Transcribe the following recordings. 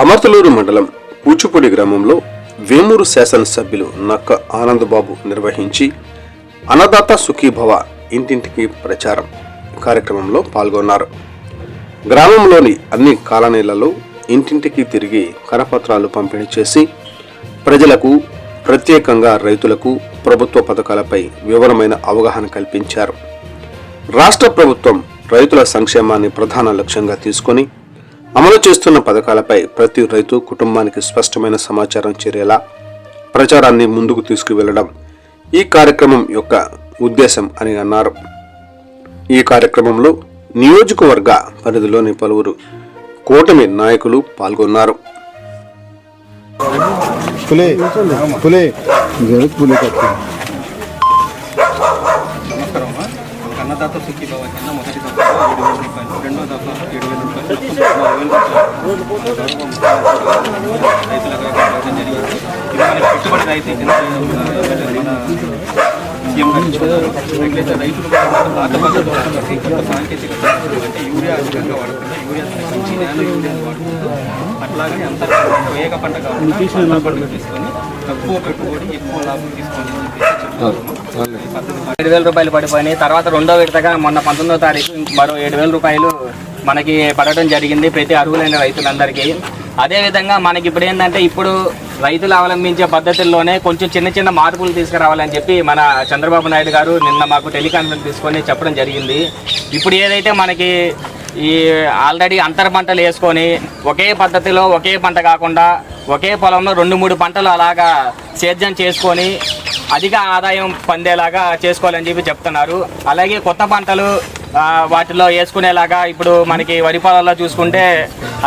అమర్తలూరు మండలం కూచిపూడి గ్రామంలో వేమూరు శాసనసభ్యులు నక్క ఆనందబాబు నిర్వహించి అన్నదాత సుఖీభవ ఇంటింటికి ప్రచారం కార్యక్రమంలో పాల్గొన్నారు. గ్రామంలోని అన్ని కాలనీలలో ఇంటింటికి తిరిగి కరపత్రాలు పంపిణీ చేసి ప్రజలకు ప్రత్యేకంగా రైతులకు ప్రభుత్వ పథకాలపై వివరమైన అవగాహన కల్పించారు. రాష్ట్ర ప్రభుత్వం రైతుల సంక్షేమాన్ని ప్రధాన లక్ష్యంగా తీసుకొని అమలు చేస్తున్న పథకాలపై ప్రతి రైతు కుటుంబానికి స్పష్టమైన సమాచారం చేరేలా ప్రచారాన్ని ముందుకు తీసుకువెళ్ళడం ఈ కార్యక్రమం యొక్క ఉద్దేశం అని అన్నారు. ఈ కార్యక్రమంలో నియోజకవర్గ పరిధిలోని పలువురు కూటమి నాయకులు పాల్గొన్నారు. పులే పులే. పులే అన్నదాత సుఖీ భవ కింద మొదటి దఫా ఏడు వేల రూపాయలు. రెండో దఫా ఏడు వేల రూపాయలు. రైతులకు జరిగింది. ఇది మన పెట్టుబడి రైతు మన సీఎం గారు ఇచ్చుకున్నారు అయితే రైతులు కూడా పాత పద్ధతి వాడుతున్నారు కొత్త సాంకేతికత అంటే యూరియా అధికంగా వాడకుండా యూరియా తగ్గించి నానో యూరియా వాడుకుంటూ అట్లాగే అంత వేగ పంట కాకుండా పంట పండుగ తీసుకొని తక్కువ పెట్టుబడి ఎక్కువ లాభం తీసుకోవాలని చెప్పేసి చెప్తున్నారు. ఈ పద్ధతి ఏడు వేల రూపాయలు పడిపోయినాయి. తర్వాత రెండో విడతగా మొన్న పంతొమ్మిదో తారీఖు మరో ఏడు వేల రూపాయలు మనకి పడటం జరిగింది ప్రతి అర్హులైన రైతులందరికీ. అదేవిధంగా మనకి ఇప్పుడు ఏంటంటే ఇప్పుడు రైతులు అవలంబించే పద్ధతుల్లోనే కొంచెం చిన్న చిన్న మార్పులు తీసుకురావాలని చెప్పి మన చంద్రబాబు నాయుడు గారు నిన్న మాకు టెలికాన్ఫరెన్స్ తీసుకొని చెప్పడం జరిగింది. ఇప్పుడు ఏదైతే మనకి ఈ ఆల్రెడీ అంతర పంటలు వేసుకొని ఒకే పద్ధతిలో ఒకే పంట కాకుండా ఒకే పొలంలో రెండు మూడు పంటలు అలాగా సేద్యం చేసుకొని అధిక ఆదాయం పొందేలాగా చేసుకోవాలని చెప్పి చెప్తున్నారు. అలాగే కొత్త పంటలు వాటిలో వేసుకునేలాగా ఇప్పుడు మనకి వరి పొలాల్లో చూసుకుంటే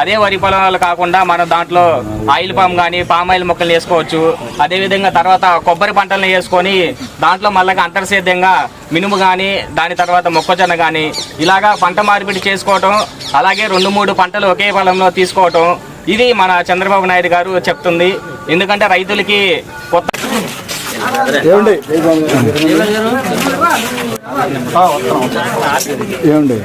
అదే వరి పొలాలు కాకుండా మనం దాంట్లో ఆయిల్ పామ్ కానీ పామ్ ఆయిల్ మొక్కలు వేసుకోవచ్చు. అదేవిధంగా తర్వాత కొబ్బరి పంటలను వేసుకొని దాంట్లో మళ్ళీ అంతర్సేద్యంగా మినుము కానీ దాని తర్వాత మొక్కజొన్న కానీ ఇలాగా పంట మార్పిడి చేసుకోవటం అలాగే రెండు మూడు పంటలు ఒకే పొలంలో తీసుకోవటం ఇది మన చంద్రబాబు నాయుడు గారు చెప్తుంది. ఎందుకంటే రైతులకి కొత్త ఏమండి? ఏమండి?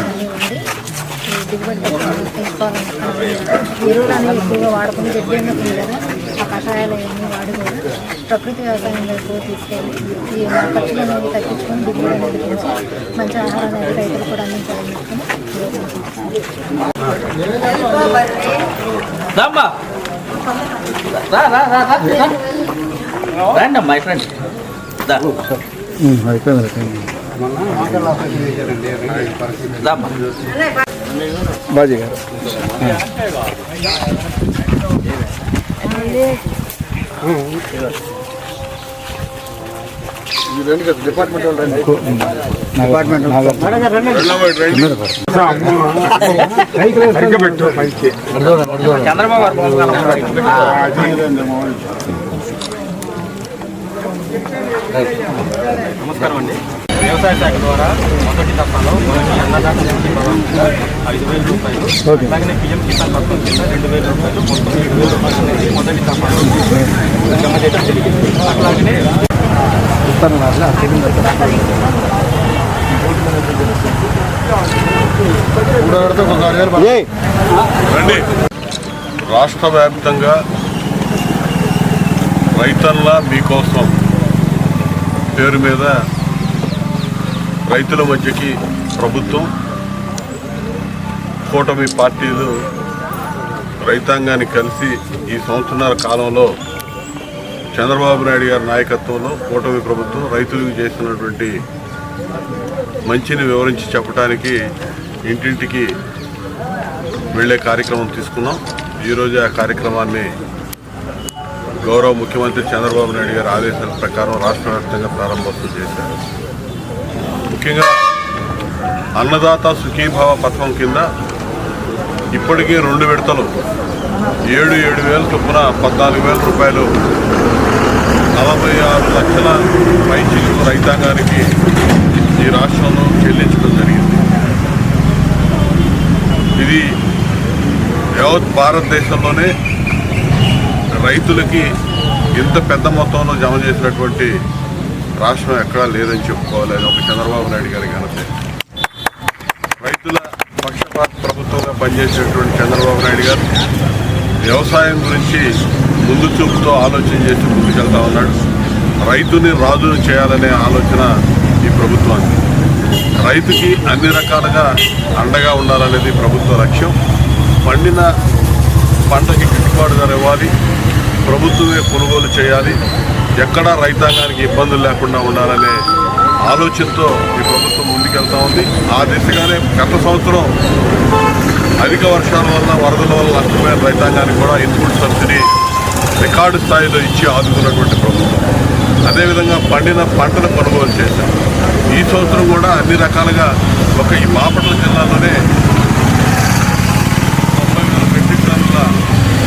అని ఉంది దిగుబడి తీసుకోవాలనుకుంటున్నాను ఎరువులు అనేవి ఎక్కువగా వాడకుండా జడ్జంగా కదా? వాడి కూడా ప్రకృతి వ్యవసాయం వైపు తీసుకెళ్ళి ఈ ఖర్చులు అనేవి తగ్గించుకొని దిగుబడి అనేది పెంచి మంచి ఆహారం అనేది రైతులు కూడా అందించాలని బాజీ గారు డిపార్ట్మెంట్ చంద్రబాబు గారు బాగున్నారు. నమస్కారం అండి వ్యవసాయ శాఖ ద్వారా మొదటి దఫాలో మనకి అన్నదాత శక్తి ఐదు వేల రూపాయలు అలాగే పిఎం కిసాన్ పథకం కింద రెండు వేల రూపాయలు మొత్తం ఏడు వేల రూపాయలు అనేది మొదటి దఫాలో జమ చేయడం జరిగింది అట్లాగనే రండి. రాష్ట్ర వ్యాప్తంగా రైతన్న మీకోసం పేరు మీద రైతుల మధ్యకి ప్రభుత్వం కూటమి పార్టీలు రైతాంగాన్ని కలిసి ఈ సంవత్సరాల కాలంలో చంద్రబాబు నాయుడు గారి నాయకత్వంలో కూటమి ప్రభుత్వం రైతులకు చేసినటువంటి మంచిని వివరించి చెప్పడానికి ఇంటింటికి వెళ్ళే కార్యక్రమం తీసుకున్నాం. ఈరోజు ఆ కార్యక్రమాన్ని గౌరవ ముఖ్యమంత్రి చంద్రబాబు నాయుడు గారి ఆదేశాల ప్రకారం రాష్ట్ర వ్యాప్తంగా ప్రారంభోత్సవం చేశారు. ముఖ్యంగా అన్నదాత సుఖీభావ పథకం కింద ఇప్పటికీ రెండు విడతలు ఏడు ఏడు వేల చొప్పున పద్నాలుగు వేల రూపాయలు నలభై ఆరు లక్షల పైచిలకు రైతాంగానికి ఈ రాష్ట్రంలో చెల్లించడం జరిగింది. ఇది యావత్ భారతదేశంలోనే రైతులకి ఇంత పెద్ద మొత్తంలో జమ చేసినటువంటి రాష్ట్రం ఎక్కడా లేదని చెప్పుకోవాలి. ఒక చంద్రబాబు నాయుడు గారి ఘనతే. రైతుల పక్షపాత ప్రభుత్వంగా పనిచేసేటువంటి చంద్రబాబు నాయుడు గారు వ్యవసాయం గురించి ముందు చూపుతో ఆలోచన చేసి ముందుకెళ్తా ఉన్నాడు. రైతుని రాజును చేయాలనే ఆలోచన ఈ ప్రభుత్వానికి రైతుకి అన్ని రకాలుగా అండగా ఉండాలనేది ప్రభుత్వ లక్ష్యం. పండిన పంటకి గిట్టుబాటు ధర ఇవ్వాలి. ప్రభుత్వమే కొనుగోలు చేయాలి. ఎక్కడా రైతాంగానికి ఇబ్బందులు లేకుండా ఉండాలనే ఆలోచనతో ఈ ప్రభుత్వం ముందుకెళ్తా ఉంది. ఆ దిశగానే గత సంవత్సరం అధిక వర్షాల వల్ల వరదల వల్ల నష్టమైన రైతాంగానికి కూడా ఇన్పుట్ సబ్సిడీ రికార్డు స్థాయిలో ఇచ్చి ఆదుకున్నటువంటి ప్రభుత్వం. అదేవిధంగా పండిన పంటను కొనుగోలు చేశాం ఈ సంవత్సరం కూడా అన్ని రకాలుగా ఒక ఈ బాపట్ల జిల్లాలోనే తొంభై వేల మెట్రిక్ టన్నుల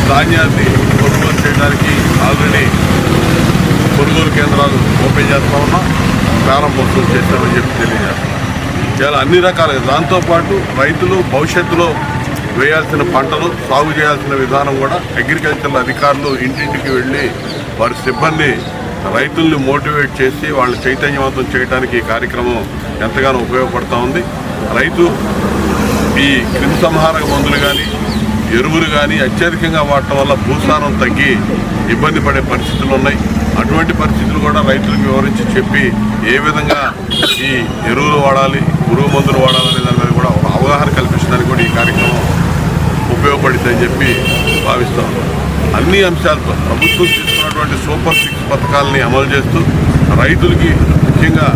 ధాన్యాన్ని కొనుగోలు చేయడానికి ఆల్రెడీ కొనుగోలు కేంద్రాలు ఓపెన్ చేస్తా ఉన్నాం. ప్రారంభోత్సవం చేస్తామని చెప్పి తెలియజేస్తున్నాం. ఇలా అన్ని రకాలుగా దాంతోపాటు రైతులు భవిష్యత్తులో వేయాల్సిన పంటలు సాగు చేయాల్సిన విధానం కూడా అగ్రికల్చర్ అధికారులు ఇంటింటికి వెళ్ళి వారి సిబ్బంది రైతుల్ని మోటివేట్ చేసి వాళ్ళ చైతన్యవంతం చేయడానికి ఈ కార్యక్రమం ఎంతగానో ఉపయోగపడతా ఉంది. రైతు ఈ క్రిమి సంహారక మందులు కానీ ఎరువులు కానీ అత్యధికంగా వాడటం వల్ల భూసారం తగ్గి ఇబ్బంది పడే పరిస్థితులు ఉన్నాయి. అటువంటి పరిస్థితులు కూడా రైతులకు వివరించి చెప్పి ఏ విధంగా ఈ ఎరువులు వాడాలి పురుగు మందులు వాడాలనే దాని మీద కూడా ఒక అవగాహన కల్పించడానికి కూడా ఈ కార్యక్రమం ఉపయోగపడిందని చెప్పి భావిస్తాం అన్ని అంశాలతో ప్రభుత్వం తీసుకున్నటువంటి సూపర్ సిక్స్ పథకాలని అమలు చేస్తూ రైతులకి ముఖ్యంగా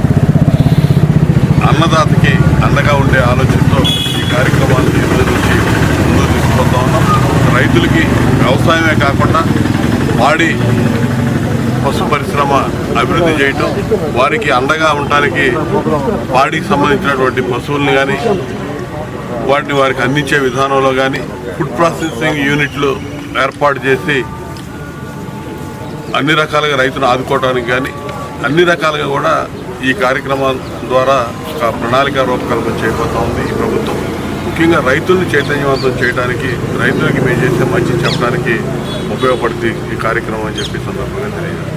అన్నదాతకి అండగా ఉండే ఆలోచనతో ఈ కార్యక్రమాన్ని ఈ రోజు నుంచి ముందుకు తీసుకుపోతా ఉన్నాం. రైతులకి వ్యవసాయమే కాకుండా పాడి పశు పరిశ్రమ అభివృద్ధి చేయటం వారికి అండగా ఉండటానికి పాడికి సంబంధించినటువంటి పశువుల్ని కానీ వాటిని వారికి అందించే విధానంలో కానీ ఫుడ్ ప్రాసెసింగ్ యూనిట్లు ఏర్పాటు చేసి అన్ని రకాలుగా రైతును ఆదుకోవడానికి కానీ అన్ని రకాలుగా కూడా ఈ కార్యక్రమం ద్వారా ఒక ప్రణాళిక రూపకల్పన చేయబోతా ఉంది ఈ ప్రభుత్వం. ముఖ్యంగా రైతుల్ని చైతన్యవంతం చేయడానికి రైతులకి మేము చేసే మంచి చెప్పడానికి ఉపయోగపడుతుంది ఈ కార్యక్రమం అని చెప్పి సందర్భంగా తెలియజేస్తాను